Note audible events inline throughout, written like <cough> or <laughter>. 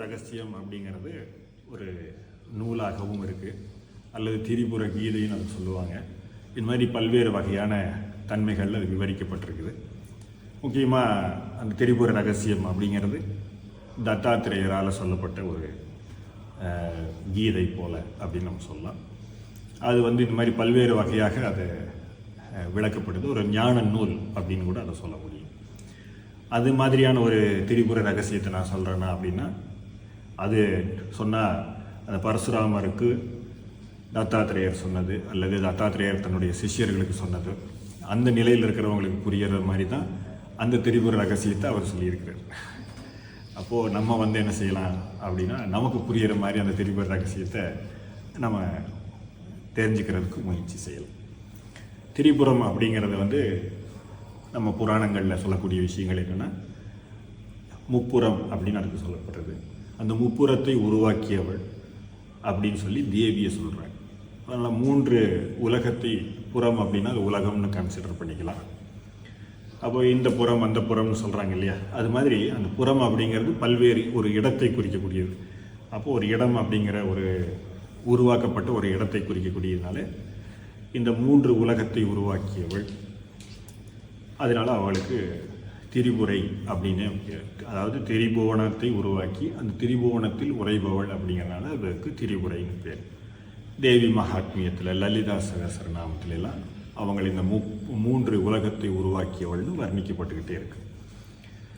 ரகசியம் அப்படிங்கிறது ஒரு நூலாகவும் இருக்குது அல்லது திரிபுர கீதைன்னு அதை சொல்லுவாங்க. இது மாதிரி பல்வேறு வகையான தன்மைகள் அது விவரிக்கப்பட்டிருக்குது. முக்கியமாக அந்த திரிபுர ரகசியம் அப்படிங்கிறது தத்தாத்திரேயரால் சொல்லப்பட்ட ஒரு கீதை போல அப்படின்னு நம்ம சொல்லலாம். அது வந்து இந்த மாதிரி பல்வேறு வகையாக அது விளக்கப்படுது. ஒரு ஞான நூல் அப்படின்னு கூட அதை சொல்ல முடியும். அது மாதிரியான ஒரு திரிபுர ரகசியத்தை நான் சொல்கிறேன்னா அப்படின்னா அது சொன்னால் அந்த பரசுராமருக்கு தத்தாத்திரேயர் சொன்னது அல்லது தத்தாத்திரேயர் தன்னுடைய சிஷ்யர்களுக்கு சொன்னது. அந்த நிலையில் இருக்கிறவங்களுக்கு புரியற மாதிரி தான் அந்த திரிபுர ரகசியத்தை அவர் சொல்லியிருக்கிறார். அப்போது நம்ம வந்து என்ன செய்யலாம் அப்படின்னா நமக்கு புரியிற மாதிரி அந்த திரிபுர ரகசியத்தை நம்ம தெரிஞ்சுக்கிறதுக்கு முயற்சி செய்யலாம். திரிபுரம் அப்படிங்கிறது வந்து நம்ம புராணங்களில் சொல்லக்கூடிய விஷயங்கள் என்னென்னா முப்புறம் அப்படின்னு அதுக்கு சொல்லப்படுறது. அந்த முப்புறத்தை உருவாக்கியவள் அப்படின்னு சொல்லி தேவியை சொல்கிறாங்க அதனால் மூன்று உலகத்தை புறம் அப்படின்னா அது உலகம்னு கன்சிடர் பண்ணிக்கலாம். அப்போ இந்த புறம் அந்த புறம்னு சொல்கிறாங்க இல்லையா? அது மாதிரி அந்த புறம் அப்படிங்கிறது பல்வேறு ஒரு இடத்தை குறிக்கக்கூடியது. அப்போது ஒரு இடம் அப்படிங்கிற ஒரு உருவாக்கப்பட்ட ஒரு இடத்தை குறிக்கக்கூடியதுனால இந்த மூன்று உலகத்தை உருவாக்கியவள். அதனால் அவளுக்கு திரிபுரை அப்படின்னு அதாவது திரிபுவனத்தை உருவாக்கி அந்த திரிபுவனத்தில் உறைபவள் அப்படிங்கிறனால அதுக்கு திரிபுரைன்னு பேர். தேவி மகாத்மியத்தில் லலிதா சகசரநாமத்துல எல்லாம் அவங்கள் இந்த மூ மூன்று உலகத்தை உருவாக்கியவள்னு வர்ணிக்கப்பட்டுக்கிட்டே இருக்கு.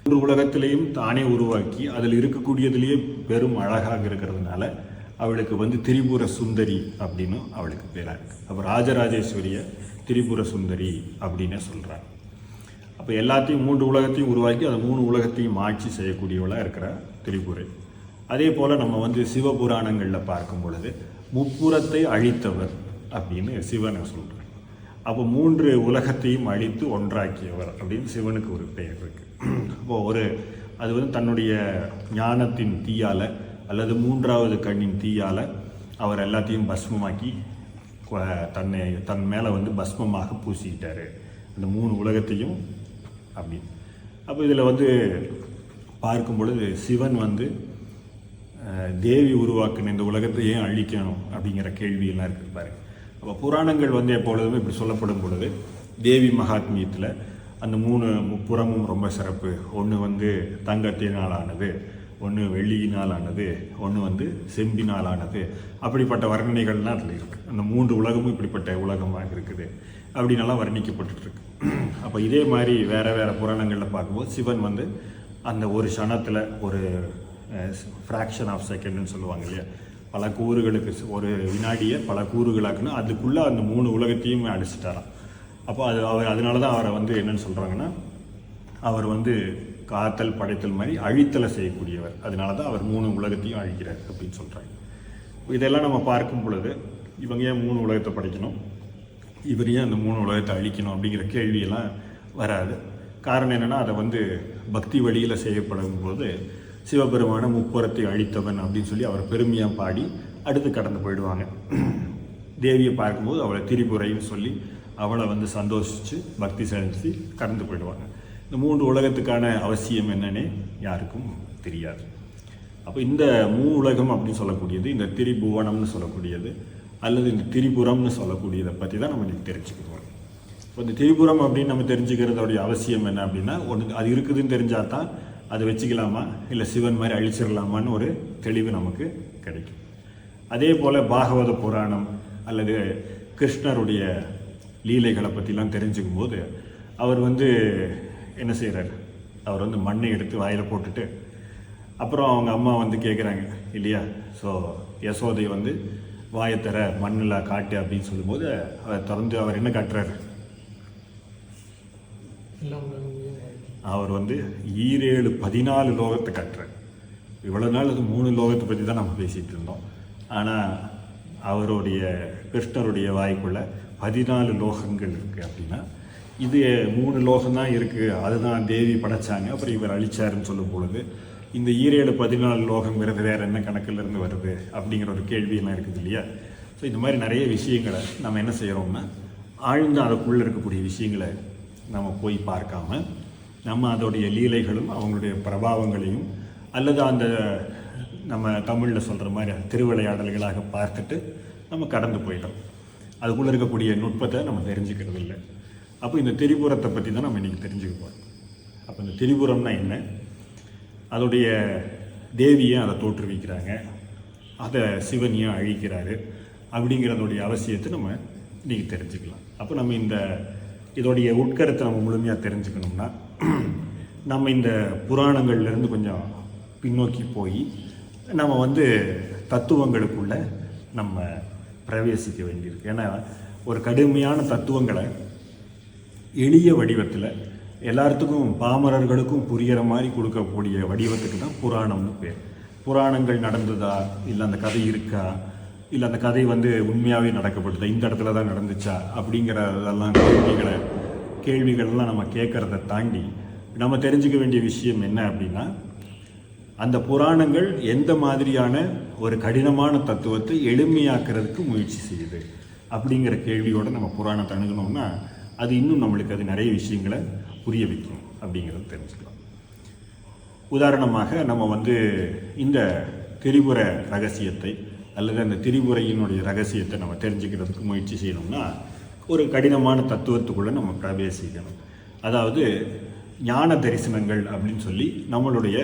மூன்று உலகத்திலையும் தானே உருவாக்கி அதில் இருக்கக்கூடியதிலேயே பெரும் அழகாக இருக்கிறதுனால அவளுக்கு வந்து திரிபுர சுந்தரி அப்படின்னு அவளுக்கு பேராக இருக்கு. அப்போ ராஜராஜேஸ்வரிய திரிபுர சுந்தரி அப்படின்னு சொல்கிறாங்க அப்போ எல்லாத்தையும் மூன்று உலகத்தையும் உருவாக்கி அந்த மூணு உலகத்தையும் ஆட்சி செய்யக்கூடியவளாக இருக்கிற திரிபுரை. அதே போல் நம்ம வந்து சிவபுராணங்களில் பார்க்கும் பொழுது முப்புறத்தை அழித்தவர் அப்படின்னு சிவனை சொல்கிறார் அப்போ மூன்று உலகத்தையும் அழித்து ஒன்றாக்கியவர் அப்படின்னு சிவனுக்கு ஒரு பெயர் இருக்குது அப்போ ஒரு அது வந்து தன்னுடைய ஞானத்தின் தீயால் அல்லது மூன்றாவது கண்ணின் தீயால் அவர் எல்லாத்தையும் பஸ்மமாக்கி தன்னை தன் மேலே வந்து பஸ்மமாக பூசிக்கிட்டார். அந்த மூணு உலகத்தையும் அப்படி அப்போ இதில் வந்து பார்க்கும் பொழுது சிவன் வந்து தேவி உருவாக்குன இந்த உலகத்தை ஏன் அழிக்கணும் அப்படிங்கிற கேள்வியெல்லாம் இருக்குது பாருங்க அப்போ புராணங்கள் வந்து எப்பொழுதுமே இப்படி சொல்லப்படும் பொழுது தேவி மகாத்மியத்தில் அந்த மூணு முப்புறமும் ரொம்ப சிறப்பு. ஒன்று வந்து தங்கத்தினாலானது ஒன்று வெள்ளியினால் ஆனது ஒன்று வந்து செம்பினால் ஆனது அப்படிப்பட்ட வர்ணனைகள்லாம் அதில் இருக்குது அந்த மூன்று உலகமும் இப்படிப்பட்ட உலகமாக இருக்குது. அப்படின்னெல்லாம் வர்ணிக்கப்பட்டுருக்கு அப்போ இதே மாதிரி வேறு வேறு புராணங்களில் பார்க்கும்போது சிவன் வந்து அந்த ஒரு க்ஷணத்தில் ஒரு ஃப்ராக்ஷன் ஆஃப் செகண்ட்னு சொல்லுவாங்க இல்லையா? பல கூறுகளுக்கு ஒரு வினாடியை பல கூறுகளாக்குன்னு அதுக்குள்ளே அந்த மூணு உலகத்தையும் அடிச்சிட்டாராம். அப்போ அது அவர் அதனால தான் அவரை வந்து என்னென்னு சொல்கிறாங்கன்னா அவர் வந்து காத்தல் படைத்தல் மாதிரி அழித்தலை செய்யக்கூடியவர். அதனால தான் அவர் மூணு உலகத்தையும் அழிக்கிறார் அப்படின்னு சொல்கிறாங்க இதெல்லாம் நம்ம பார்க்கும் பொழுது இவங்க ஏன் மூணு உலகத்தை படைக்கணும்? இவர் ஏன் அந்த மூணு உலகத்தை அழிக்கணும் அப்படிங்கிற கேள்வியெல்லாம் வராது. காரணம் என்னென்னா அதை வந்து பக்தி வழியில் செய்யப்படும் போது சிவபெருமான முப்புறத்தை அழித்தவன் அப்படின்னு சொல்லி அவர் பெருமையாக பாடி அடுத்து கடந்து போயிடுவாங்க. தேவியை பார்க்கும்போது அவளை திரிபுரைன்னு சொல்லி அவளை வந்து சந்தோஷித்து பக்தி செலுத்தி கடந்து போயிடுவாங்க. இந்த மூன்று உலகத்துக்கான அவசியம் என்னன்னே யாருக்கும் தெரியாது. அப்போ இந்த மூ உலகம் அப்படின்னு சொல்லக்கூடியது இந்த திரிபுவனம்னு சொல்லக்கூடியது அல்லது இந்த திரிபுரம்னு சொல்லக்கூடியதை பற்றி தான் நம்ம இன்றைக்கி தெரிஞ்சுக்க போகிறோம் இப்போ இந்த திரிபுரம் அப்படின்னு நம்ம தெரிஞ்சுக்கிறதோடைய அவசியம் என்ன அப்படின்னா ஒன்று அது இருக்குதுன்னு தெரிஞ்சால் தான் அதை வச்சுக்கலாமா? இல்லை சிவன் மாதிரி அழிச்சிடலாமான்னு ஒரு தெளிவு நமக்கு கிடைக்கும். அதே போல் பாகவத புராணம் அல்லது கிருஷ்ணருடைய லீலைகளை பற்றிலாம் தெரிஞ்சுக்கும் போது அவர் வந்து என்ன செய்கிறார் அவர் வந்து மண்ணை எடுத்து வாயில் போட்டுட்டு அப்புறம் அவங்க அம்மா வந்து கேட்குறாங்க இல்லையா? ஸோ யசோதை வந்து வாயத்தர மண்ணில் காட்டு அப்படின்னு சொல்லும்போது அவர் திறந்து அவர் என்ன காட்டுறாரு? அவர் வந்து ஈரேழு பதினாலு லோகத்தை காட்டுறார். இவ்வளோ நாள் அது மூணு லோகத்தை பற்றி தான் நம்ம பேசிகிட்டு இருந்தோம். ஆனால் அவருடைய கிருஷ்ணருடைய வாய்க்குள்ள பதினாலு லோகங்கள் இருக்குது அப்படின்னா இது மூணு லோகம் தான் இருக்குது அதுதான் தேவி படைச்சாங்க. அப்புறம் இவர் அழிச்சாருன்னு சொல்லும் பொழுது இந்த ஈரேழு பதினாலு லோகங்கிறது வேற என்ன கணக்கில் இருந்து வருது அப்படிங்கிற ஒரு கேள்வியெல்லாம் இருக்குது இல்லையா? ஸோ இந்த மாதிரி நிறைய விஷயங்களை நம்ம என்ன செய்கிறோம்னா ஆழ்ந்து அதுக்குள்ளே இருக்கக்கூடிய விஷயங்களை நம்ம போய் பார்க்காம நம்ம அதோடைய லீலைகளும் அவங்களுடைய பிரபாவங்களையும் அல்லது அந்த நம்ம தமிழில் சொல்கிற மாதிரி திருவிளையாடல்களாக பார்த்துட்டு நம்ம கடந்து போயிட்டோம் அதுக்குள்ளே இருக்கக்கூடிய நுட்பத்தை நம்ம தெரிஞ்சுக்கிறது இல்லை அப்போ இந்த திரிபுரத்தை பற்றி தான் நம்ம இன்றைக்கி தெரிஞ்சுக்க போகிறோம் அப்போ இந்த திரிபுரம்னா என்ன? அதோடைய தேவியை அதை தோற்றுவிக்கிறாங்க. அதை சிவன் அழிக்கிறாரு அப்படிங்கிறதோடைய அவசியத்தை நம்ம இன்றைக்கி தெரிஞ்சுக்கலாம். அப்போ நம்ம இந்த இதோடைய உட்கருத்தை நம்ம முழுமையாக தெரிஞ்சுக்கணும்னா நம்ம இந்த புராணங்கள்லேருந்து கொஞ்சம் பின்னோக்கி போய் நம்ம வந்து தத்துவங்களுக்குள்ள நம்ம பிரவேசிக்க வேண்டியிருக்கு. ஏன்னா ஒரு கடுமையான தத்துவங்களை எளிய வடிவத்தில் எல்லாத்துக்கும் பாமரர்களுக்கும் புரிகிற மாதிரி கொடுக்கக்கூடிய வடிவத்துக்கு தான் புராணம்னு பேர். புராணங்கள் நடந்ததா? இல்லை அந்த கதை இருக்கா? இல்லை அந்த கதை வந்து உண்மையாகவே நடக்கப்பட்டதா? இந்த இடத்துல தான் நடந்துச்சா? அப்படிங்கிறதெல்லாம் கேள்விகளை கேள்விகள்லாம் நம்ம கேட்குறத தாண்டி நம்ம தெரிஞ்சுக்க வேண்டிய விஷயம் என்ன அப்படின்னா அந்த புராணங்கள் எந்த மாதிரியான ஒரு கடினமான தத்துவத்தை எளிமையாக்குறதுக்கு முயற்சி செய்யுது அப்படிங்கிற கேள்வியோட நம்ம புராணத்தை அணுகணும்னா அது இன்னும் நம்மளுக்கு அது நிறைய விஷயங்களை புரிய வைக்கும் அப்படிங்கிறத தெரிஞ்சுக்கலாம். உதாரணமாக நம்ம வந்து இந்த திரிபுர ரகசியத்தை அல்லது அந்த திரிபுரையினுடைய ரகசியத்தை நம்ம தெரிஞ்சுக்கிறதுக்கு முயற்சி செய்யணும்னா ஒரு கடினமான தத்துவத்துக்குள்ளே நம்ம பிரவேசிக்கணும். அதாவது ஞான தரிசனங்கள் அப்படின்னு சொல்லி நம்மளுடைய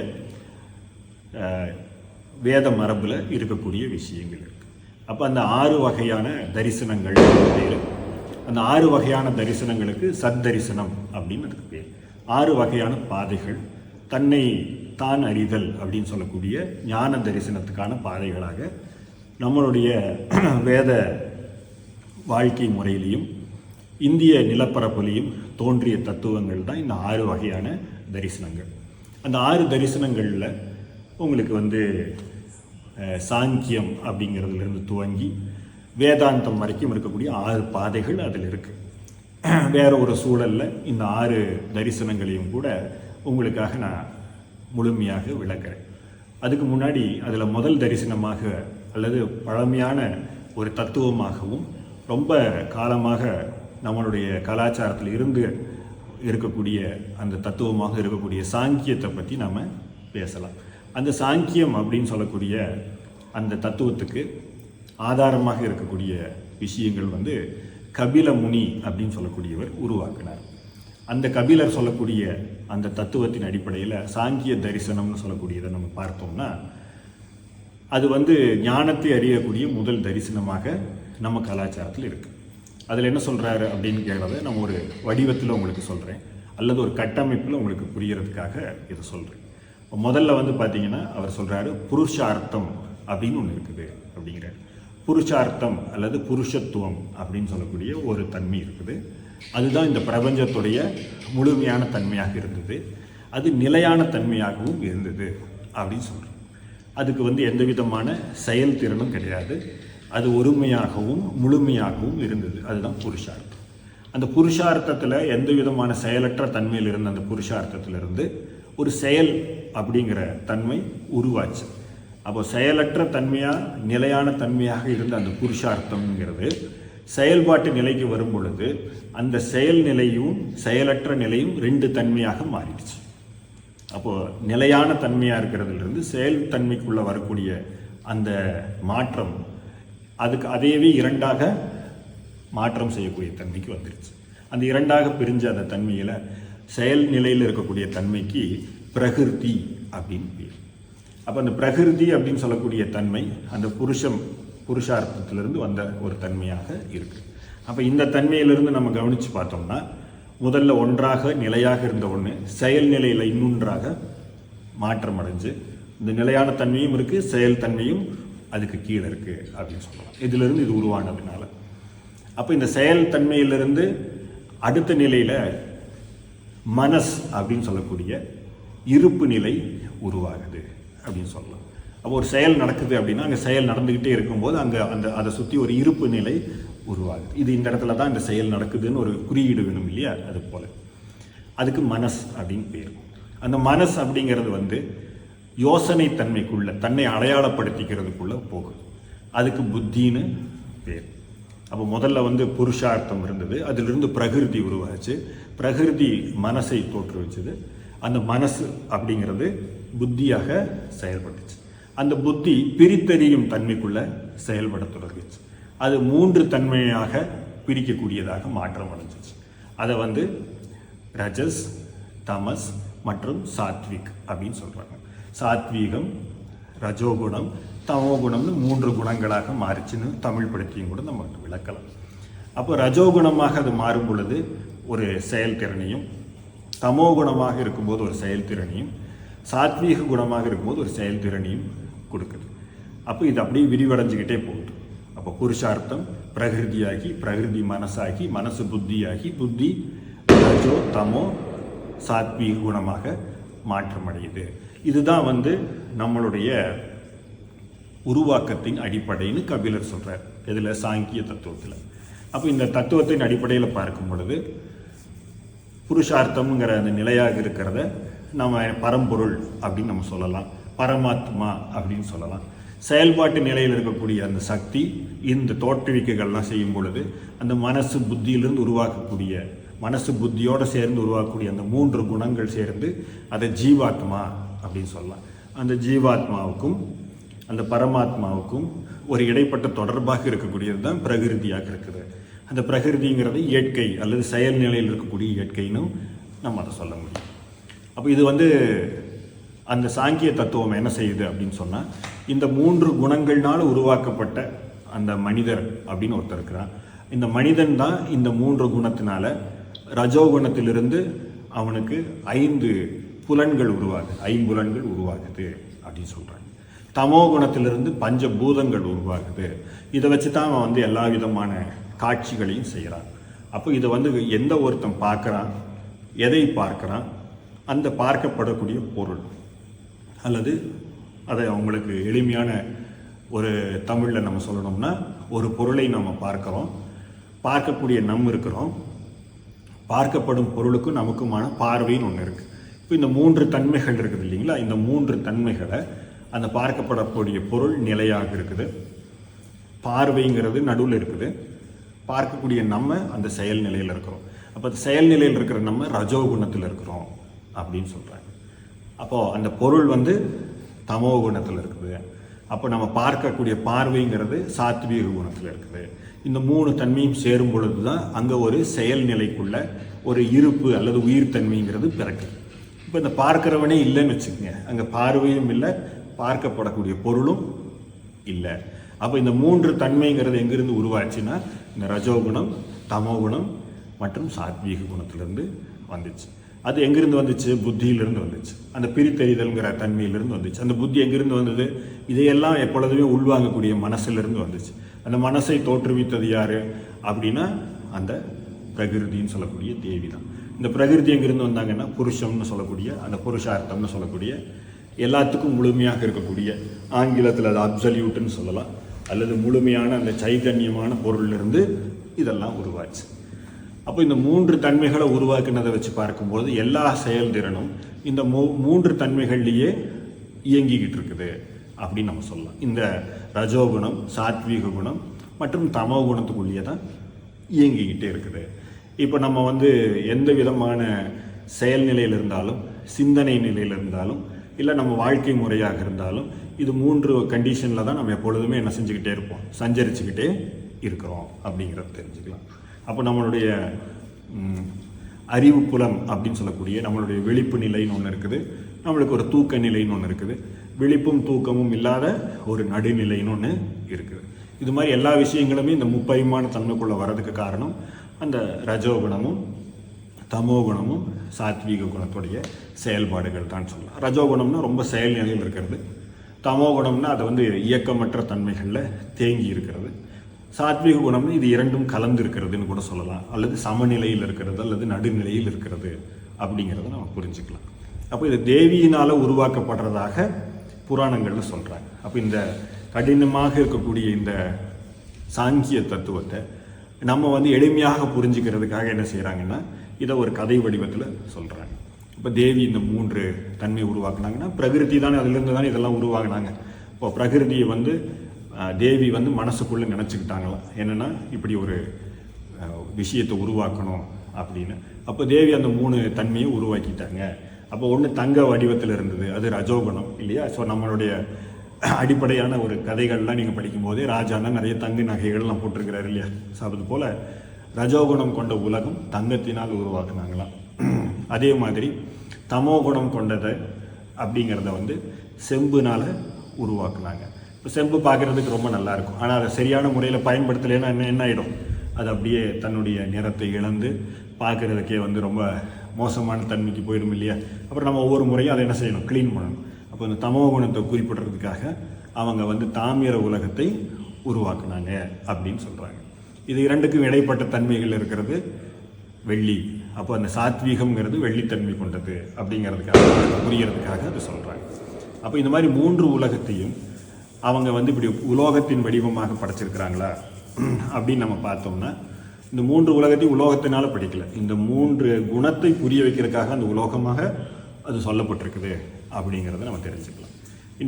வேத மரபில் இருக்கக்கூடிய விஷயங்கள் இருக்குது அப்போ அந்த ஆறு வகையான தரிசனங்கள் பேர் அந்த ஆறு வகையான தரிசனங்களுக்கு சத்தரிசனம் அப்படின்னு அதுக்கு பேர். ஆறு வகையான பாதைகள் தன்னை தான் அறிதல் அப்படின்னு சொல்லக்கூடிய ஞான தரிசனத்துக்கான பாதைகளாக நம்மளுடைய <clears throat> வேத வாழ்க்கை முறையிலையும் இந்திய நிலப்பரப்புலையும் தோன்றிய தத்துவங்கள் தான் இந்த ஆறு வகையான தரிசனங்கள். அந்த ஆறு தரிசனங்களில் உங்களுக்கு வந்து சாங்கியம் அப்படிங்கிறதுலேருந்து துவங்கி வேதாந்தம் வரைக்கும் இருக்கக்கூடிய ஆறு பாதைகள் அதில் இருக்குது வேற ஒரு சூழலில் இந்த ஆறு தரிசனங்களையும் கூட உங்களுக்காக நான் முழுமையாக விளக்குறேன். அதுக்கு முன்னாடி அதில் முதல் தரிசனமாக அல்லது பழமையான ஒரு தத்துவமாகவும் ரொம்ப காலமாக நம்மளுடைய கலாச்சாரத்தில் இருந்து இருக்கக்கூடிய அந்த தத்துவமாக இருக்கக்கூடிய சாங்கியத்தை பற்றி நாம் பேசலாம். அந்த சாங்கியம் அப்படின்னு சொல்லக்கூடிய அந்த தத்துவத்துக்கு ஆதாரமாக இருக்கக்கூடிய விஷயங்கள் வந்து கபில முனி அப்படின்னு சொல்லக்கூடியவர் உருவாக்கினார். அந்த கபிலர் சொல்லக்கூடிய அந்த தத்துவத்தின் அடிப்படையில் சாங்கிய தரிசனம்னு சொல்லக்கூடியதை நம்ம பார்த்தோம்னா அது வந்து ஞானத்தை அறியக்கூடிய முதல் தரிசனமாக நம்ம கலாச்சாரத்தில் இருக்குது அதில் என்ன சொல்கிறாரு அப்படின்னு கேட்கறத நம்ம ஒரு வடிவத்தில் உங்களுக்கு சொல்கிறேன் அல்லது ஒரு கட்டமைப்பில் உங்களுக்கு புரியறதுக்காக இதை சொல்கிறேன் முதல்ல வந்து பார்த்தீங்கன்னா அவர் சொல்கிறாரு புருஷார்த்தம் அப்படின்னு ஒன்று இருக்குது அப்படிங்கிறார். புருஷார்த்தம் அல்லது புருஷத்துவம் அப்படின்னு சொல்லக்கூடிய ஒரு தன்மை இருக்குது. அதுதான் இந்த பிரபஞ்சத்துடைய முழுமையான தன்மையாக இருந்தது. அது நிலையான தன்மையாகவும் இருந்தது அப்படின்னு சொல்கிறோம் அதுக்கு வந்து எந்த விதமான செயல்திறனும் கிடையாது. அது ஒருமையாகவும் முழுமையாகவும் இருந்தது. அதுதான் புருஷார்த்தம். அந்த புருஷார்த்தத்தில் எந்த விதமான செயலற்ற தன்மையில் இருந்த அந்த புருஷார்த்தத்திலிருந்து ஒரு செயல் அப்படிங்கிற தன்மை உருவாச்சு. அப்போ செயலற்ற தன்மையாக நிலையான தன்மையாக இருந்த அந்த புருஷார்த்தம்ங்கிறது செயல்பாட்டு நிலைக்கு வரும் பொழுது அந்த செயல் நிலையும் செயலற்ற நிலையும் ரெண்டு தன்மையாக மாறிடுச்சு. அப்போது நிலையான தன்மையாக இருக்கிறதுலேருந்து செயல் தன்மைக்குள்ளே வரக்கூடிய அந்த மாற்றம் அதுக்கு அதையவே இரண்டாக மாற்றம் செய்யக்கூடிய தன்மைக்கு வந்துருச்சு. அந்த இரண்டாக பிரிஞ்ச அந்த தன்மையில் செயல் நிலையில் இருக்கக்கூடிய தன்மைக்கு பிரகிருதி அப்படின்னு பேர். அப்போ அந்த பிரகிருதி அப்படின்னு சொல்லக்கூடிய தன்மை அந்த புருஷம் புருஷார்த்தத்திலிருந்து வந்த ஒரு தன்மையாக இருக்குது அப்போ இந்த தன்மையிலிருந்து நம்ம கவனித்து பார்த்தோம்னா முதல்ல ஒன்றாக நிலையாக இருந்த ஒன்று செயல் நிலையில் இன்னொன்றாக மாற்றம் அடைஞ்சு இந்த நிலையான தன்மையும் இருக்குது செயல் தன்மையும் அதுக்கு கீழே இருக்குது அப்படின்னு சொல்லலாம். இதிலிருந்து இது உருவானதுனால. அப்போ இந்த செயல் தன்மையிலிருந்து அடுத்த நிலையில் மனஸ் அப்படின்னு சொல்லக்கூடிய இருப்பு நிலை உருவாகுது. அப்படின்னு சொல்லலாம். அப்போ ஒரு செயல் நடக்குது அப்படின்னா அங்கே செயல் நடந்துக்கிட்டே இருக்கும்போது அங்கே அந்த அதை சுற்றி ஒரு இருப்பு நிலை உருவாகுது. இது இந்த இடத்துல தான் இந்த செயல் நடக்குதுன்னு ஒரு குறியீடு வேணும் இல்லையா? அது போல். அதுக்கு மனஸ் அப்படின்னு பேர். அந்த மனஸ் அப்படிங்கிறது வந்து யோசனை தன்மைக்குள்ள தன்னை அடையாளப்படுத்திக்கிறதுக்குள்ள போகுது. அதுக்கு புத்தின்னு பேர். அப்போ முதல்ல வந்து புருஷார்த்தம் இருந்தது. அதிலிருந்து பிரகிருதி உருவாச்சு. பிரகிருதி மனசை தோற்று வச்சது அந்த மனசு அப்படிங்கிறது புத்தியாக செயல்பட்டுச்சு. அந்த புத்தி பிரித்தறியும் தன்மைக்குள்ள செயல்பட தொடங்குச்சு. அது மூன்று தன்மையாக பிரிக்கக்கூடியதாக மாற்றம் அடைஞ்சிச்சு. அதை வந்து ரஜஸ் தமஸ் மற்றும் சாத்விக் அப்படின்னு சொல்கிறாங்க சாத்வீகம் ரஜோகுணம் தமோகுணம்னு மூன்று குணங்களாக மாறிச்சுன்னு தமிழ் படுத்தியும் கூட நம்ம விளக்கலாம். அப்போ ரஜோகுணமாக அது மாறும் பொழுது ஒரு செயல்திறனையும் தமோகுணமாக இருக்கும்போது ஒரு செயல்திறனையும் சாத்வீக குணமாக இருக்கும்போது ஒரு செயல்திறனையும் கொடுக்குது. அப்போ இது அப்படியே விரிவடைஞ்சிக்கிட்டே போகுது. அப்போ புருஷார்த்தம் பிரகிருதியாகி பிரகிருதி மனசாகி மனசு புத்தியாகி புத்தி ரஜோ தமோ சாத்வீக குணமாக மாற்றமடையுது. இதுதான் வந்து நம்மளுடைய உருவாக்கத்தின் அடிப்படைன்னு கபிலர் சொல்கிறார் இதில் சாங்கிய தத்துவத்தில். அப்போ இந்த தத்துவத்தின் அடிப்படையில் பார்க்கும் பொழுது புருஷார்த்தம்ங்கிற அந்த நிலையாக இருக்கிறத நம்ம பரம்பொருள் அப்படின்னு நம்ம சொல்லலாம். பரமாத்மா அப்படின்னு சொல்லலாம். செயல்பாட்டு நிலையில் இருக்கக்கூடிய அந்த சக்தி இந்த தோற்றுவிக்கைகள்லாம் செய்யும் பொழுது அந்த மனசு புத்தியிலிருந்து உருவாக்கக்கூடிய மனசு புத்தியோடு சேர்ந்து உருவாக்கக்கூடிய அந்த மூன்று குணங்கள் சேர்ந்து அதை ஜீவாத்மா அப்படின்னு சொல்லலாம். அந்த ஜீவாத்மாவுக்கும் அந்த பரமாத்மாவுக்கும் ஒரு இடைப்பட்ட தொடர்பாக இருக்கக்கூடியது தான் பிரகிருதியாக இருக்குது. அந்த பிரகிருதிங்கிறது இயற்கை அல்லது செயல் நிலையில் இருக்கக்கூடிய இயற்கைன்னு நம்ம அதை சொல்ல முடியும். அப்போ இது வந்து அந்த சாங்கிய தத்துவம் என்ன செய்யுது அப்படின்னு சொன்னால் இந்த மூன்று குணங்கள்னால் உருவாக்கப்பட்ட அந்த மனிதர் அப்படின்னு ஒருத்தர் இருக்கிறான் இந்த மனிதன் தான் இந்த மூன்று குணத்தினால ரஜோகுணத்திலிருந்து அவனுக்கு ஐந்து புலன்கள் உருவாகுது. ஐம்புலன்கள் உருவாகுது அப்படின்னு சொல்கிறாங்க தமோ குணத்திலிருந்து பஞ்ச பூதங்கள் உருவாகுது. இதை வச்சு தான் அவன் வந்து எல்லா விதமான காட்சிகளையும் செய்கிறான் அப்போ இதை வந்து எந்த ஒருத்தன் பார்க்குறான்? எதை பார்க்குறான்? அந்த பார்க்கப்படக்கூடிய பொருள். அல்லது அதை அவங்களுக்கு எளிமையான ஒரு தமிழில் நம்ம சொல்லணும்னா ஒரு பொருளை நம்ம பார்க்குறோம். பார்க்கக்கூடிய நம் இருக்கிறோம். பார்க்கப்படும் பொருளுக்கும் நமக்குமான பார்வைன்னு ஒன்று இருக்குது இப்போ இந்த மூன்று தன்மைகள் இருக்குது இல்லைங்களா? இந்த மூன்று தன்மைகளை அந்த பார்க்கப்படக்கூடிய பொருள் நிலையாக இருக்குது. பார்வைங்கிறது நடுவில் இருக்குது. பார்க்கக்கூடிய நம்ம அந்த செயல் நிலையில் இருக்கிறோம். அப்போ செயல் நிலையில் இருக்கிற நம்ம ரஜோகுணத்தில் இருக்கிறோம். அப்படின்னு சொல்கிறாங்க அப்போது அந்த பொருள் வந்து தமோ குணத்தில் இருக்குது. அப்போ நம்ம பார்க்கக்கூடிய பார்வைங்கிறது சாத்வீக குணத்தில் இருக்குது. இந்த மூணு தன்மையும் சேரும் பொழுது தான் அங்கே ஒரு செயல்நிலைக்குள்ள ஒரு இருப்பு அல்லது உயிர் தன்மைங்கிறது பிறக்குது. இப்போ இந்த பார்க்கிறவனே இல்லைன்னு வச்சுக்கோங்க. அங்கே பார்வையும் இல்லை பார்க்கப்படக்கூடிய பொருளும் இல்லை. அப்போ இந்த மூன்று தன்மைங்கிறது எங்கேருந்து உருவாச்சுன்னா இந்த ரஜோகுணம் தமோகுணம் மற்றும் சாத்வீக குணத்திலிருந்து வந்துச்சு. அது எங்கிருந்து வந்துச்சு? புத்தியிலிருந்து வந்துச்சு. அந்த பிரித்தறிதல்ங்கிற தன்மையிலிருந்து வந்துச்சு. அந்த புத்தி எங்கிருந்து வந்தது? இதையெல்லாம் எப்பொழுதுமே உள்வாங்கக்கூடிய மனசிலிருந்து வந்துச்சு. அந்த மனசை தோற்றுவித்தது யார்? அப்படின்னா அந்த பிரகிருதின்னு சொல்லக்கூடிய தேவி தான் இந்த பிரகிருதி எங்கிருந்து வந்தாங்கன்னா புருஷம்னு சொல்லக்கூடிய அந்த புருஷார்த்தம்னு சொல்லக்கூடிய எல்லாத்துக்கும் முழுமையாக இருக்கக்கூடிய ஆங்கிலத்தில் அது அப்சல்யூட்டுன்னு சொல்லலாம். அல்லது முழுமையான அந்த சைதன்யமான பொருளிலிருந்து இதெல்லாம் உருவாச்சு. அப்போ இந்த மூன்று தன்மைகளை உருவாக்குனதை வச்சு பார்க்கும்போது எல்லா செயல்திறனும் இந்த மூ மூன்று தன்மைகள்லேயே இயங்கிக்கிட்டு இருக்குது அப்படின்னு நம்ம சொல்லலாம். இந்த ரஜோகுணம் சாத்வீக குணம் மற்றும் தமோ குணத்துக்குள்ளேயே தான் இயங்கிக்கிட்டே இருக்குது. இப்போ நம்ம வந்து எந்த விதமான செயல்நிலையில் இருந்தாலும் சிந்தனை நிலையில் இருந்தாலும் இல்லை நம்ம வாழ்க்கை முறையாக இருந்தாலும் இது மூன்று கண்டிஷனில் தான் நம்ம எப்பொழுதுமே என்ன செஞ்சுக்கிட்டே இருப்போம். சஞ்சரிச்சுக்கிட்டே இருக்கிறோம் அப்படிங்கிறத தெரிஞ்சுக்கலாம். அப்போ நம்மளுடைய அறிவு புலம் அப்படின்னு சொல்லக்கூடிய நம்மளுடைய விழிப்பு நிலைன்னு ஒன்று இருக்குது. நம்மளுக்கு ஒரு தூக்க நிலைன்னு ஒன்று இருக்குது. விழிப்பும் தூக்கமும் இல்லாத ஒரு நடுநிலைன்னு ஒன்று இருக்குது. இது மாதிரி எல்லா விஷயங்களுமே இந்த முப்பரிமாண தன்மைக்குள்ளே வர்றதுக்கு காரணம் அந்த ரஜோகுணமும் தமோ குணமும் சாத்வீக குணத்துடைய செயல்பாடுகள் தான் சொல்லலாம். ரஜோகுணம்னா ரொம்ப செயல்நிலையில் இருக்கிறது. தமோ குணம்னா அது வந்து இயக்கமற்ற தன்மைகளில் தேங்கி இருக்கிறது. சாத்வீக குணம்னு இது இரண்டும் கலந்து இருக்கிறதுன்னு கூட சொல்லலாம். அல்லது சமநிலையில் இருக்கிறது அல்லது நடுநிலையில் இருக்கிறது அப்படிங்கிறத நம்ம புரிஞ்சுக்கலாம். அப்போ இது தேவியினால் உருவாக்கப்படுறதாக புராணங்களில் சொல்கிறாங்க அப்போ இந்த கடினமாக இருக்கக்கூடிய இந்த சாங்கிய தத்துவத்தை நம்ம வந்து எளிமையாக புரிஞ்சுக்கிறதுக்காக என்ன செய்கிறாங்கன்னா இதை ஒரு கதை வடிவத்தில் சொல்கிறாங்க இப்போ தேவி இந்த மூன்று தன்மை உருவாக்குனாங்கன்னா பிரகிருதி தானே அதுலேருந்து தானே இதெல்லாம் உருவாக்குனாங்க இப்போ பிரகிருதியை வந்து தேவி வந்து மனசுக்குள்ளே நினச்சிக்கிட்டாங்களாம் என்னென்னா இப்படி ஒரு விஷயத்தை உருவாக்கணும் அப்படின்னு. அப்போ தேவி அந்த மூணு தன்மையை உருவாக்கிட்டாங்க. அப்போ ஒன்று தங்க வடிவத்தில் இருந்தது அது ரஜோகுணம் இல்லையா? ஸோ நம்மளுடைய அடிப்படையான ஒரு கதைகள்லாம் நீங்கள் படிக்கும்போதே ராஜானா நிறைய தங்க நகைகள்லாம் போட்டிருக்கிறாரு இல்லையா? ஸோ அது போல் ரஜோகுணம் கொண்ட உலகம் தங்கத்தினால் உருவாக்குனாங்களாம் அதே மாதிரி தமோ குணம் கொண்டதை அப்படிங்கிறத வந்து செம்புனால் உருவாக்குனாங்க. செம்பு பார்க்குறதுக்கு ரொம்ப நல்லாயிருக்கும். ஆனால் அதை சரியான முறையில் பயன்படுத்தலைன்னா என்ன என்ன ஆகிடும் அது அப்படியே தன்னுடைய நிறத்தை இழந்து பார்க்குறதுக்கே வந்து ரொம்ப மோசமான தன்மைக்கு போயிடும் இல்லையா? அப்புறம் நம்ம ஒவ்வொரு முறையும் அதை என்ன செய்யணும்? க்ளீன் பண்ணணும். அப்போ இந்த தமோ குணத்தை குறிப்பிடுறதுக்காக அவங்க வந்து தாமிர உலகத்தை உருவாக்குனாங்க அப்படின்னு சொல்கிறாங்க இது இரண்டுக்கும் இடைப்பட்ட தன்மைகள் இருக்கிறது. வெள்ளி. அப்போ அந்த சாத்வீகம்ங்கிறது வெள்ளித்தன்மை கொண்டது அப்படிங்கிறதுக்காக புரியறதுக்காக அது சொல்கிறாங்க அப்போ இந்த மாதிரி மூன்று உலகத்தையும் அவங்க வந்து இப்படி உலோகத்தின் வடிவமாக படைச்சிருக்கிறாங்களா? அப்படின்னு நம்ம பார்த்தோம்னா இந்த மூன்று உலகத்தையும் உலோகத்தினால படிக்கல. இந்த மூன்று குணத்தை புரிய வைக்கிறதுக்காக அந்த உலோகமாக அது சொல்லப்பட்டிருக்குது அப்படிங்கிறத நம்ம தெரிஞ்சுக்கலாம்.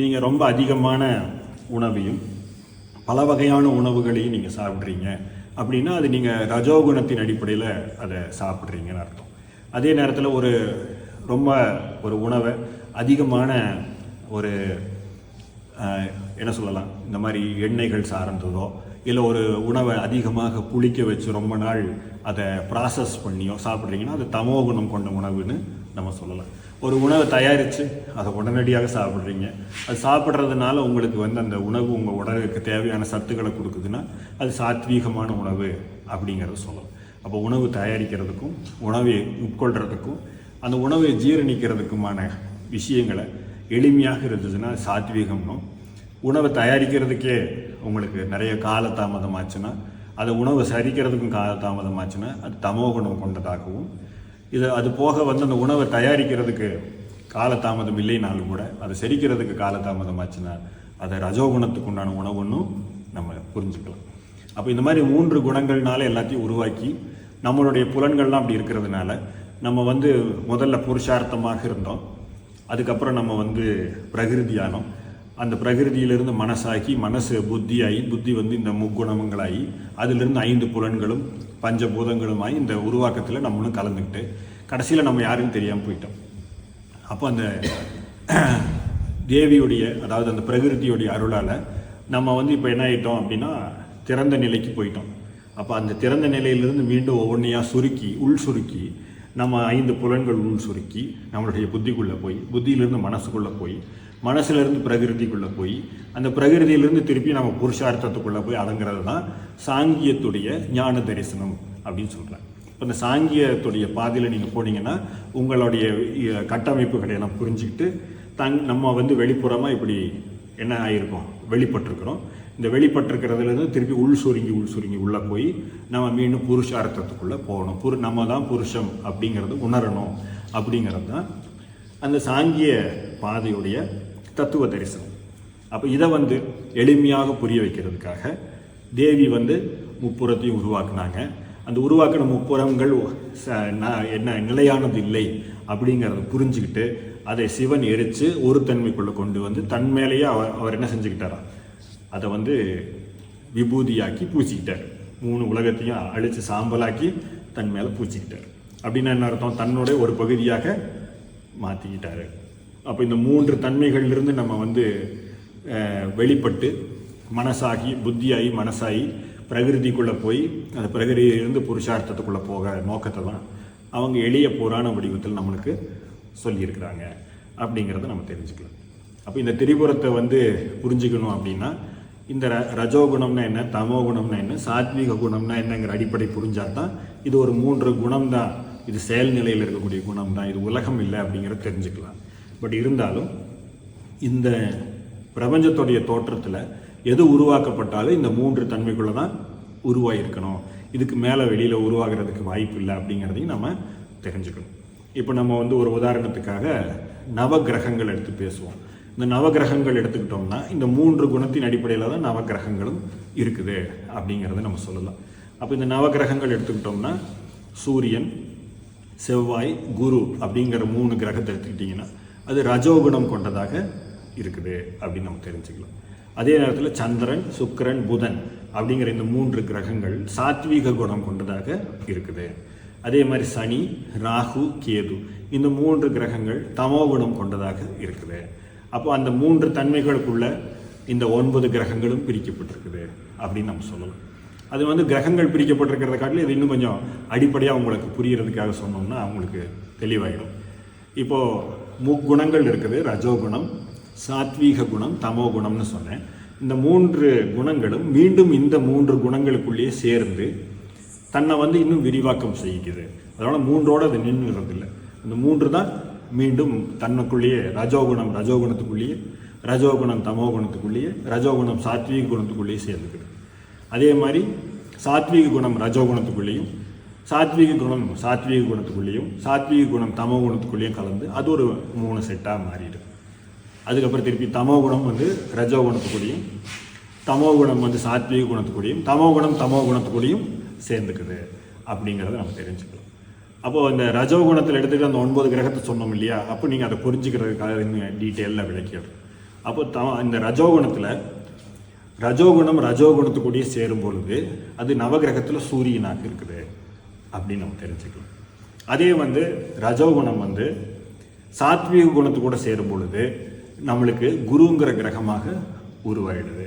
நீங்கள் ரொம்ப அதிகமான உணவையும் பல வகையான உணவுகளையும் நீங்கள் சாப்பிட்றீங்க அப்படின்னா அது நீங்கள் ரஜோகுணத்தின் அடிப்படையில் அதை சாப்பிட்றீங்கன்னு அர்த்தம். அதே நேரத்தில் ஒரு ரொம்ப ஒரு உணவை அதிகமான ஒரு என்ன சொல்லலாம் இந்த மாதிரி எண்ணெய்கள் சார்ந்ததோ இல்லை ஒரு உணவை அதிகமாக புளிக்க வச்சு ரொம்ப நாள் அதை ப்ராசஸ் பண்ணியோ சாப்பிட்றீங்கன்னா அது தமோ குணம் கொண்ட உணவுன்னு நம்ம சொல்லலாம். ஒரு உணவை தயாரித்து அதை உடனடியாக சாப்பிட்றீங்க. அது சாப்பிட்றதுனால உங்களுக்கு வந்து அந்த உணவு உங்கள் உடலுக்கு தேவையான சத்துக்களை கொடுக்குதுன்னா அது சாத்வீகமான உணவு அப்படிங்கிறத சொல்லலாம். அப்போ உணவு தயாரிக்கிறதுக்கும் உணவை உட்கொள்கிறதுக்கும் அந்த உணவை ஜீரணிக்கிறதுக்குமான விஷயங்களை எளிமையாக இருந்ததுன்னா சாத்வீகம்னும் உணவை தயாரிக்கிறதுக்கே உங்களுக்கு நிறைய காலதாமதம் ஆச்சுன்னா அதை உணவை சரிக்கிறதுக்கும் காலதாமதம் ஆச்சுன்னா அது தமோ குணம் கொண்டதாகவும் இது அது போக வந்து அந்த உணவை தயாரிக்கிறதுக்கு காலதாமதம் இல்லைனாலும் கூட அதை செரிக்கிறதுக்கு காலதாமதம் ஆச்சுன்னா அதை ரஜோகுணத்துக்கு உண்டான உணவுன்னும் நம்ம புரிஞ்சுக்கலாம். அப்போ இந்த மாதிரி மூன்று குணங்கள்னால எல்லாத்தையும் உருவாக்கி நம்மளுடைய புலன்கள்லாம் அப்படி இருக்கிறதுனால நம்ம வந்து முதல்ல புருஷார்த்தமாக இருந்தோம். அதுக்கப்புறம் நம்ம வந்து பிரகிருதியானோம் அந்த பிரகிருதியிலிருந்து மனசாகி மனசு புத்தியாகி புத்தி வந்து இந்த முக்குணமங்களாகி அதிலிருந்து ஐந்து புலன்களும் பஞ்சபூதங்களுமாகி இந்த உருவாக்கத்தில் நம்மளும் கலந்துக்கிட்டு கடைசியில் நம்ம யாருன்னு தெரியாமல் போயிட்டோம். அப்போ அந்த தேவியுடைய அதாவது அந்த பிரகிருதியுடைய அருளால் நம்ம வந்து இப்போ என்ன ஆகிட்டோம் அப்படின்னா திறந்த நிலைக்கு போயிட்டோம். அப்போ அந்த திறந்த நிலையிலிருந்து மீண்டும் ஒவ்வொன்றையாக சுருக்கி உள் சுருக்கி நம்ம ஐந்து புலன்கள் உள் சுருக்கி நம்மளுடைய புத்திக்குள்ளே போய் புத்தியிலிருந்து மனசுக்குள்ளே போய் மனசுலேருந்து பிரகிருதிக்குள்ளே போய் அந்த பிரகிருதியிலிருந்து திருப்பி நம்ம புருஷார்த்தத்துக்குள்ளே போய் அடங்குறது தான் சாங்கியத்துடைய ஞான தரிசனம் அப்படின்னு சொல்கிறாங்க இப்போ இந்த சாங்கியத்துடைய பாதையில் நீங்கள் போனீங்கன்னா உங்களுடைய கட்டமைப்புகளை எல்லாம் புரிஞ்சுக்கிட்டு தங் நம்ம வந்து வெளிப்புறமாக இப்படி என்ன ஆகிருக்கோம் வெளிப்பட்டிருக்கிறோம். இந்த வெளிப்பட்டிருக்கிறதுலேருந்து திருப்பி உள் சுருங்கி உள் சுருங்கி உள்ளே போய் நம்ம மீண்டும் புருஷார்த்தத்துக்குள்ளே போகணும். புரு நம்ம தான் புருஷம் அப்படிங்கிறது உணரணும் அப்படிங்கிறது தான் அந்த சாங்கிய பாதையுடைய தத்துவ தரிசனம். அப்போ இதை வந்து எளிமையாக புரிய வைக்கிறதுக்காக தேவி வந்து முப்புறத்தையும் உருவாக்குனாங்க. அந்த உருவாக்கின முப்புறங்கள் ச- என்ன நிலையானது இல்லை அப்படிங்கிறத புரிஞ்சுக்கிட்டு அதை சிவன் எரித்து ஒரு தன்மைக்குள்ளே கொண்டு வந்து தன் மேலேயே அவர் அவர் என்ன செஞ்சுக்கிட்டாராம் அதை வந்து விபூதியாக்கி பூச்சிக்கிட்டார் மூணு உலகத்தையும் அழித்து சாம்பலாக்கி தன் மேலே பூச்சிக்கிட்டார் அப்படின்னா என்ன அர்த்தம்? தன்னுடைய ஒரு பகுதியாக மாற்றிக்கிட்டாரு அப்போ இந்த மூன்று தன்மைகள்லேருந்து நம்ம வந்து வெளிப்பட்டு மனசாகி புத்தியாகி மனசாகி பிரகிருதிக்குள்ளே போய் அந்த பிரகிருதியிலிருந்து புருஷார்த்தத்துக்குள்ளே போக நோக்கத்தை தான் அவங்க எளிய புராண வடிவத்தில் நம்மளுக்கு சொல்லியிருக்கிறாங்க அப்படிங்கிறத நம்ம தெரிஞ்சுக்கலாம். அப்போ இந்த திரிபுரத்தை வந்து புரிஞ்சுக்கணும் அப்படின்னா இந்த ர ரஜோகுணம்னா என்ன தமோ குணம்னா என்ன சாத்விக குணம்னா என்னங்கிற அடிப்படை புரிஞ்சால் தான் இது ஒரு மூன்று குணம் தான் இது செயல்நிலையில் இருக்கக்கூடிய குணம் தான் இது உலகம் இல்லை அப்படிங்கிறத தெரிஞ்சுக்கலாம். பட் இருந்தாலும் இந்த பிரபஞ்சத்துடைய தோற்றத்தில் எது உருவாக்கப்பட்டாலும் இந்த மூன்று தன்மைக்குள்ளே தான் உருவாகிருக்கணும் இதுக்கு மேலே வெளியில் உருவாகிறதுக்கு வாய்ப்பு இல்லை அப்படிங்கிறதையும் நம்ம தெரிஞ்சுக்கணும். இப்போ நம்ம வந்து ஒரு உதாரணத்துக்காக நவக்கிரகங்கள் எடுத்து பேசுவோம். இந்த நவக்கிரகங்கள் எடுத்துக்கிட்டோம்னா இந்த மூன்று குணத்தின் அடிப்படையில் தான் நவக்கிரகங்களும் இருக்குது அப்படிங்கிறத நம்ம சொல்லலாம். அப்போ இந்த நவக்கிரகங்கள் எடுத்துக்கிட்டோம்னா சூரியன் செவ்வாய் குரு அப்படிங்கிற மூணு கிரகத்தை எடுத்துக்கிட்டிங்கன்னா அது ரஜோகுணம் கொண்டதாக இருக்குது அப்படின்னு நம்ம தெரிஞ்சுக்கலாம். அதே நேரத்தில் சந்திரன் சுக்கரன் புதன் அப்படிங்கிற இந்த மூன்று கிரகங்கள் சாத்வீக குணம் கொண்டதாக இருக்குது. அதே மாதிரி சனி ராகு கேது இந்த மூன்று கிரகங்கள் தமோ குணம் கொண்டதாக இருக்குது. அப்போ அந்த மூன்று தன்மைகளுக்குள்ள இந்த ஒன்பது கிரகங்களும் பிரிக்கப்பட்டிருக்குது அப்படின்னு நம்ம சொல்லலாம். அது வந்து கிரகங்கள் பிரிக்கப்பட்டிருக்கிறத காட்டிலும் இது இன்னும் கொஞ்சம் அடிப்படையாக உங்களுக்கு புரியறதுக்காக சொன்னோம்னா அவங்களுக்கு தெளிவாயிடும். இப்போது முக்குணங்கள் இருக்குது ரஜோகுணம் சாத்வீக குணம் தமோ குணம்னு சொன்னேன். இந்த மூன்று குணங்களும் மீண்டும் இந்த மூன்று குணங்களுக்குள்ளேயே சேர்ந்து தன்னை வந்து இன்னும் விரிவாக்கம் செய்கிறது. அதனால் மூன்றோடு அது நின்றுறதில்லை இந்த மூன்று தான் மீண்டும் தன்னுக்குள்ளேயே ரஜோகுணம் ரஜோகுணத்துக்குள்ளேயே ரஜோகுணம் தமோ குணத்துக்குள்ளேயே ரஜோகுணம் சாத்வீக குணத்துக்குள்ளேயே சேர்ந்துக்குது. அதே மாதிரி சாத்வீக குணம் ரஜோகுணத்துக்குள்ளேயும் சாத்வீக குணம் சாத்வீக குணத்துக்குள்ளேயும் சாத்வீக குணம் தமோ குணத்துக்குள்ளேயும் கலந்து அது ஒரு மூணு செட்டாக மாறிடும் அதுக்கப்புறம் திருப்பி தமோ குணம் வந்து ரஜோ குணத்துக்குள்ளேயும் தமோ குணம் வந்து சாத்வீக குணத்துக்குள்ளேயும் தமோ குணம் தமோ குணத்துக்குள்ளேயும் சேர்ந்துக்குது அப்படிங்கிறத நம்ம தெரிஞ்சுக்கலாம். அப்போது இந்த ரஜோ குணத்தில் எடுத்துக்கிட்டு அந்த ஒன்பது கிரகத்தை சொன்னோம் இல்லையா? அப்போ நீங்கள் அதை புரிஞ்சுக்கிறதுக்காக நீங்கள் டீட்டெயிலில் விளக்கிடுறோம் அப்போ த இந்த ரஜோகுணத்தில் ரஜோகுணம் ரஜோகுணத்துக்குடியே சேரும் பொழுது அது நவகிரகத்தில் சூரியனாக இருக்குது. அப்படின்னு நம்ம தெரிஞ்சுக்கலாம். அதே வந்து ரஜோகுணம் வந்து சாத்வீக குணத்து கூட சேரும் பொழுது நம்மளுக்கு குருங்கிற கிரகமாக உருவாயிடுது.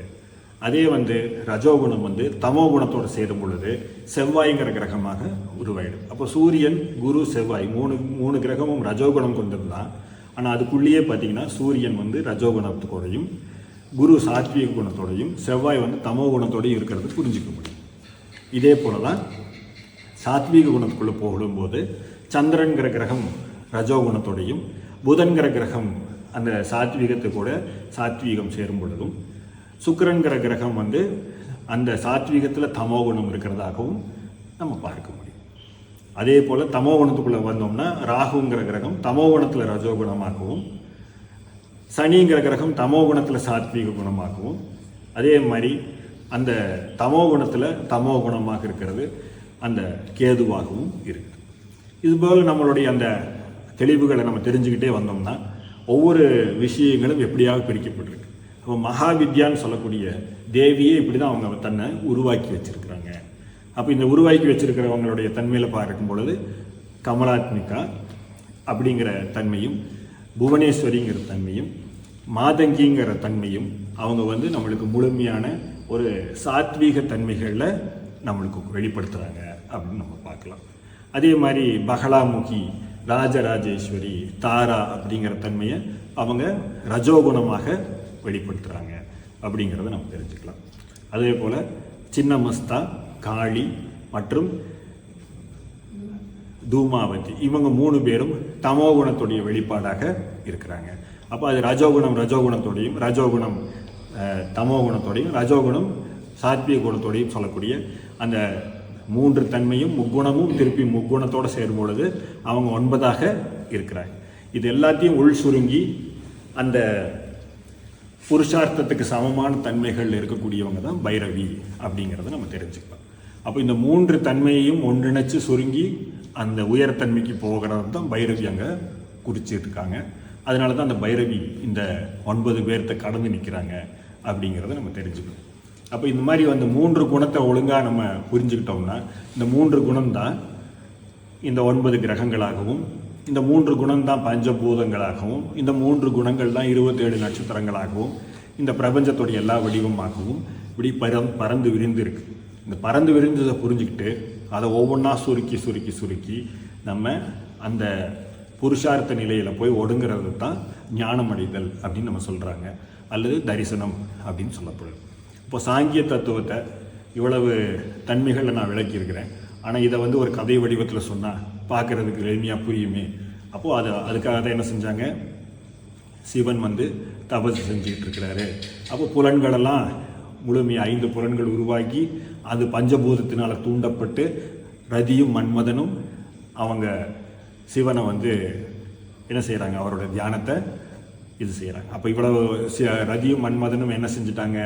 அதே வந்து ரஜோகுணம் வந்து தமோ குணத்தோடு சேரும் பொழுது செவ்வாய்ங்கிற கிரகமாக உருவாயிடும் அப்போ சூரியன் குரு செவ்வாய் மூணு மூணு கிரகமும் ரஜோகுணம் கொண்டிருந்தான் ஆனால் அதுக்குள்ளேயே பார்த்தீங்கன்னா சூரியன் வந்து ரஜோகுணத்தோடையும் குரு சாத்வீக குணத்தோடையும் செவ்வாய் வந்து தமோ குணத்தோடையும் இருக்கிறது புரிஞ்சுக்க முடியும். இதே போல தான் சாத்வீக குணத்துக்குள்ளே போகும்போது சந்திரன்கிற கிரகம் ரஜோகுணத்தோடையும் புதன்கிற கிரகம் அந்த சாத்வீகத்து கூட சாத்வீகம் சேரும் பொழுதும் சுக்கிரன்கிற கிரகம் வந்து அந்த சாத்வீகத்தில் தமோ குணம் இருக்கிறதாகவும் நம்ம பார்க்க முடியும். அதே போல் தமோ குணத்துக்குள்ளே வந்தோம்னா ராகுங்கிற கிரகம் தமோ குணத்தில் ரஜோகுணமாகவும் சனிங்கிற கிரகம் தமோ குணத்தில் சாத்வீக குணமாகவும் அதே மாதிரி அந்த தமோ குணத்தில் தமோ குணமாக இருக்கிறது. அந்த கேதுவாகவும் இருக்குது இதுபோல் நம்மளுடைய அந்த தெளிவுகளை நம்ம தெரிஞ்சுக்கிட்டே வந்தோம்னா ஒவ்வொரு விஷயங்களும் எப்படியாக பிரிக்கப்பட்டிருக்கு. அப்போ மகாவித்யான்னு சொல்லக்கூடிய தேவியே இப்படி தான் அவங்க தன்னை உருவாக்கி வச்சிருக்கிறாங்க. அப்போ இந்த உருவாக்கி வச்சுருக்கிறவங்களுடைய தன்மையில் பார்க்கும் பொழுது கமலாத்மிகா அப்படிங்கிற தன்மையும் புவனேஸ்வரிங்கிற தன்மையும் மாதங்கிங்கிற தன்மையும் அவங்க வந்து நம்மளுக்கு முழுமையான ஒரு சாத்வீக தன்மைகளில் நம்மளுக்கு வெளிப்படுத்துகிறாங்க அப்படின்னு நம்ம பார்க்கலாம். அதே மாதிரி பகலாமுகி ராஜராஜேஸ்வரி தாரா அப்படிங்கிற தன்மையை அவங்க ரஜோகுணமாக வெளிப்படுத்துகிறாங்க அப்படிங்கிறத நம்ம தெரிஞ்சுக்கலாம். அதே போல் சின்னமஸ்தா காளி மற்றும் தூமாவதி இவங்க மூணு பேரும் தமோ குணத்துடைய வெளிப்பாடாக இருக்கிறாங்க. அப்போ அது ரஜோகுணம் ரஜோகுணத்தோடையும் ரஜோகுணம் தமோகுணத்தோடையும் தமோ குணத்தோடையும் ரஜோகுணம் சாத்விய குணத்தோடையும் சொல்லக்கூடிய அந்த மூன்று தன்மையும் முக்குணமும் திருப்பி முக்குணத்தோடு சேரும் பொழுது அவங்க ஒன்பதாக இருக்கிறாங்க. இது எல்லாத்தையும் உள் சுருங்கி அந்த புருஷார்த்தத்துக்கு சமமான தன்மைகள் இருக்கக்கூடியவங்க தான் பைரவி அப்படிங்கிறத நம்ம தெரிஞ்சுக்கலாம். அப்போ இந்த மூன்று தன்மையையும் ஒன்றிணைச்சு சுருங்கி அந்த உயர்தன்மைக்கு போகிறது தான் பைரவி அங்கே குறிச்சிட்டு இருக்காங்க. அதனால தான் அந்த பைரவி இந்த ஒன்பது பேர்த்த கடந்து நிற்கிறாங்க அப்படிங்கிறத நம்ம தெரிஞ்சுக்கணும். அப்போ இந்த மாதிரி அந்த மூன்று குணத்தை ஒழுங்காக நம்ம புரிஞ்சுக்கிட்டோம்னா இந்த மூன்று குணம்தான் இந்த ஒன்பது கிரகங்களாகவும் இந்த மூன்று குணம்தான் பஞ்சபூதங்களாகவும் இந்த மூன்று குணங்கள் தான் இருபத்தேழு நட்சத்திரங்களாகவும் இந்த பிரபஞ்சத்துடைய எல்லா வடிவமாகவும் இப்படி பரம் பறந்து விரிந்து இருக்கு இந்த பறந்து விரிந்ததை புரிஞ்சுக்கிட்டு அதை ஒவ்வொன்றா சுருக்கி சுருக்கி சுருக்கி நம்ம அந்த புருஷார்த்த நிலையில் போய் ஒடுங்கிறது தான் ஞானம் அடைதல் அப்படின்னு நம்ம சொல்கிறாங்க அல்லது தரிசனம் அப்படின்னு சொல்லப்படுது இப்போ சாங்கிய தத்துவத்தை இவ்வளவு தன்மைகளை நான் விளக்கியிருக்கிறேன். ஆனால் இதை வந்து ஒரு கதை வடிவத்தில் சொன்னால் பார்க்குறதுக்கு எளிமையாக புரியுமே. அப்போது அது அதுக்காக தான் என்ன செஞ்சாங்க? சிவன் வந்து தபசு செஞ்சுக்கிட்டு இருக்கிறாரு அப்போ புலன்களெல்லாம் முழுமையாக ஐந்து புலன்கள் உருவாக்கி அது பஞ்சபூதத்தினால் தூண்டப்பட்டு ரதியும் மன்மதனும் அவங்க சிவனை வந்து என்ன செய்கிறாங்க அவரோட தியானத்தை இது செய்கிறாங்க அப்போ இவ்வளவு ரதியும் மன்மதனும் என்ன செஞ்சுட்டாங்க?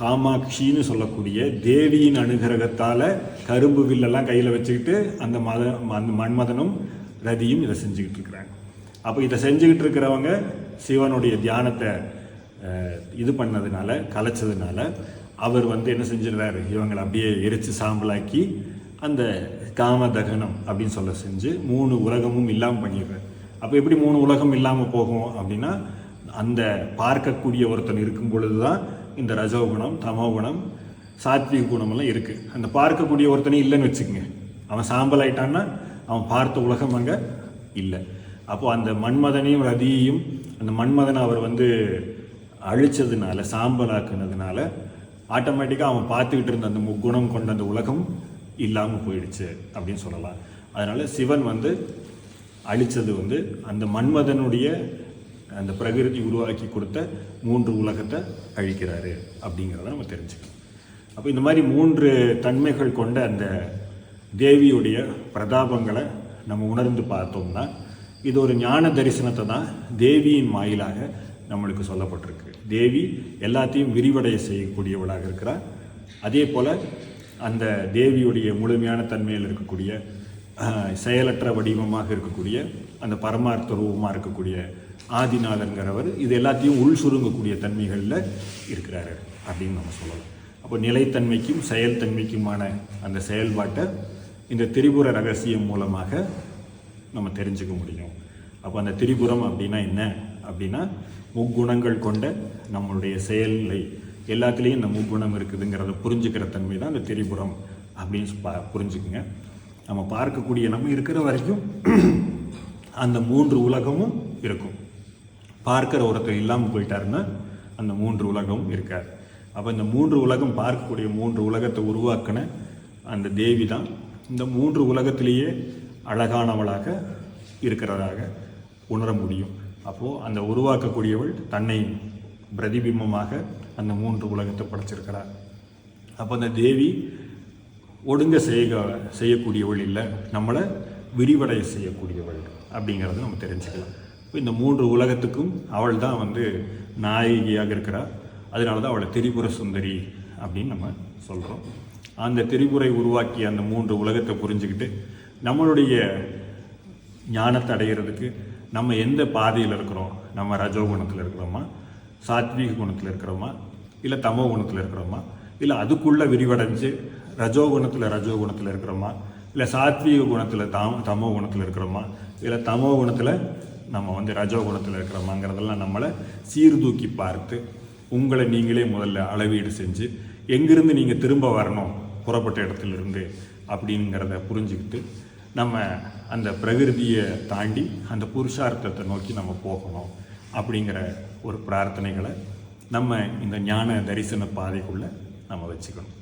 காமாட்சின்னு சொல்லக்கூடிய தேவியின் அனுகிரகத்தால் கரும்பு வில்லெல்லாம் கையில் வச்சுக்கிட்டு அந்த மத அந்த மன்மதனும் ரதியும் இதை செஞ்சுக்கிட்டு இருக்கிறாங்க. அப்போ இதை செஞ்சுக்கிட்டு இருக்கிறவங்க சிவனுடைய தியானத்தை இது பண்ணதுனால கலைச்சதுனால அவர் வந்து என்ன செஞ்சிடுறாரு இவங்களை அப்படியே எரிச்சு சாம்பலாக்கி அந்த காம தகனம் அப்படின்னு சொல்ல செஞ்சு மூணு உலகமும் இல்லாமல் பண்ணிடுறாரு. அப்போ எப்படி மூணு உலகம் இல்லாமல் போகும் அப்படின்னா அந்த பார்க்கக்கூடிய ஒருத்தன் இருக்கும் பொழுது தான் இந்த ரஜோகுணம் தமோகுணம் சாத்விக குணமெல்லாம் இருக்குது அந்த பார்க்கக்கூடிய ஒருத்தனே இல்லைன்னு வச்சுக்கோங்க. அவன் சாம்பல் ஆயிட்டான்னா அவன் பார்த்த உலகம் அங்கே இல்லை. அப்போது அந்த மன்மதனையும் ரதியையும் அந்த மன்மதனை அவர் வந்து அழிச்சதுனால சாம்பலாக்குனதுனால ஆட்டோமேட்டிக்காக அவன் பார்த்துக்கிட்டு இருந்த அந்த முக்குணம் கொண்ட அந்த உலகம் இல்லாமல் போயிடுச்சு அப்படின்னு சொல்லலாம். அதனால் சிவன் வந்து அழிச்சது வந்து அந்த மன்மதனுடைய அந்த பிரகிருதி உருவாக்கி கொடுத்த மூன்று உலகத்தை அழிக்கிறாரு அப்படிங்கிறத நம்ம தெரிஞ்சுக்கணும். அப்போ இந்த மாதிரி மூன்று தன்மைகள் கொண்ட அந்த தேவியுடைய பிரதாபங்களை நம்ம உணர்ந்து பார்த்தோம்னா இது ஒரு ஞான தரிசனத்தை தான் தேவியின் வாயிலாக நம்மளுக்கு சொல்லப்பட்டிருக்கு. தேவி எல்லாத்தையும் விரிவடைய செய்யக்கூடியவளாக இருக்கிறார் அதே போல் அந்த தேவியுடைய முழுமையான தன்மையில் இருக்கக்கூடிய செயலற்ற வடிவமாக இருக்கக்கூடிய அந்த பரமார்த்த ரூபமாக இருக்கக்கூடிய ஆதிநாதன்கிறவர் இது எல்லாத்தையும் உள் சுருங்கக்கூடிய தன்மைகளில் இருக்கிறாரு அப்படின்னு நம்ம சொல்லலாம். அப்போ நிலைத்தன்மைக்கும் செயல்தன்மைக்குமான அந்த செயல்பாட்டை இந்த திரிபுர ரகசியம் மூலமாக நம்ம தெரிஞ்சுக்க முடியும். அப்போ அந்த திரிபுரம் அப்படின்னா என்ன? அப்படின்னா முக்குணங்கள் கொண்ட நம்மளுடைய செயலை எல்லாத்துலேயும் இந்த முக்குணம் இருக்குதுங்கிறத புரிஞ்சுக்கிற தன்மை தான் அந்த திரிபுரம் அப்படின்னு பா புரிஞ்சுக்குங்க. நம்ம பார்க்கக்கூடிய நம்ம இருக்கிற வரைக்கும் அந்த மூன்று உலகமும் இருக்கும். பார்க்கிற ஒருத்தர் இல்லாமல் போயிட்டாருன்னா அந்த மூன்று உலகமும் இருக்காது. அப்போ இந்த மூன்று உலகம் பார்க்கக்கூடிய மூன்று உலகத்தை உருவாக்கின அந்த தேவி தான் இந்த மூன்று உலகத்திலேயே அழகானவளாக இருக்கிறதாக உணர முடியும். அப்போது அந்த உருவாக்கக்கூடியவள் தன்னை பிரதிபிம்பமாக அந்த மூன்று உலகத்தை படைச்சிருக்கிறார். அப்போ அந்த தேவி ஒடுங்க செய்ய செய்யக்கூடியவள் இல்லை. நம்மளை விரிவடைய செய்யக்கூடியவள் அப்படிங்கிறத நம்ம தெரிஞ்சுக்கலாம். இந்த மூன்று உலகத்துக்கும் அவள் தான் வந்து நாயகியாக இருக்கிறார் அதனால தான் அவளை திரிபுர சுந்தரி அப்படின்னு நம்ம சொல்கிறோம் அந்த திரிபுரை உருவாக்கிய அந்த மூன்று உலகத்தை புரிஞ்சுக்கிட்டு நம்மளுடைய ஞானத்தை அடைகிறதுக்கு நம்ம எந்த பாதையில் இருக்கிறோம்? நம்ம ரஜோ குணத்தில் இருக்கிறோமா? சாத்வீக குணத்தில் இருக்கிறோமா? இல்லை தமோ குணத்தில் இருக்கிறோமா? இல்லை அதுக்குள்ளே விரிவடைஞ்சு ரஜோ குணத்தில் ரஜோ குணத்தில் இருக்கிறோமா? இல்லை சாத்வீக குணத்தில் தாம் தமோ குணத்தில் இருக்கிறோமா? இல்லை தமோ குணத்தில் நம்ம வந்து ரஜோகுணத்தில் இருக்கிறோமாங்கிறதெல்லாம் நம்மளை சீர்தூக்கி பார்த்து உங்களை நீங்களே முதல்ல அளவீடு செஞ்சு எங்கிருந்து நீங்கள் திரும்ப வரணும் புறப்பட்ட இடத்துலேருந்து அப்படிங்கிறத புரிஞ்சுக்கிட்டு நம்ம அந்த பிரகிருதியை தாண்டி அந்த புருஷார்த்தத்தை நோக்கி நம்ம போகணும் அப்படிங்கிற ஒரு பிரார்த்தனைகளை நம்ம இந்த ஞான தரிசன பாதைக்குள்ளே நம்ம வச்சுக்கணும்.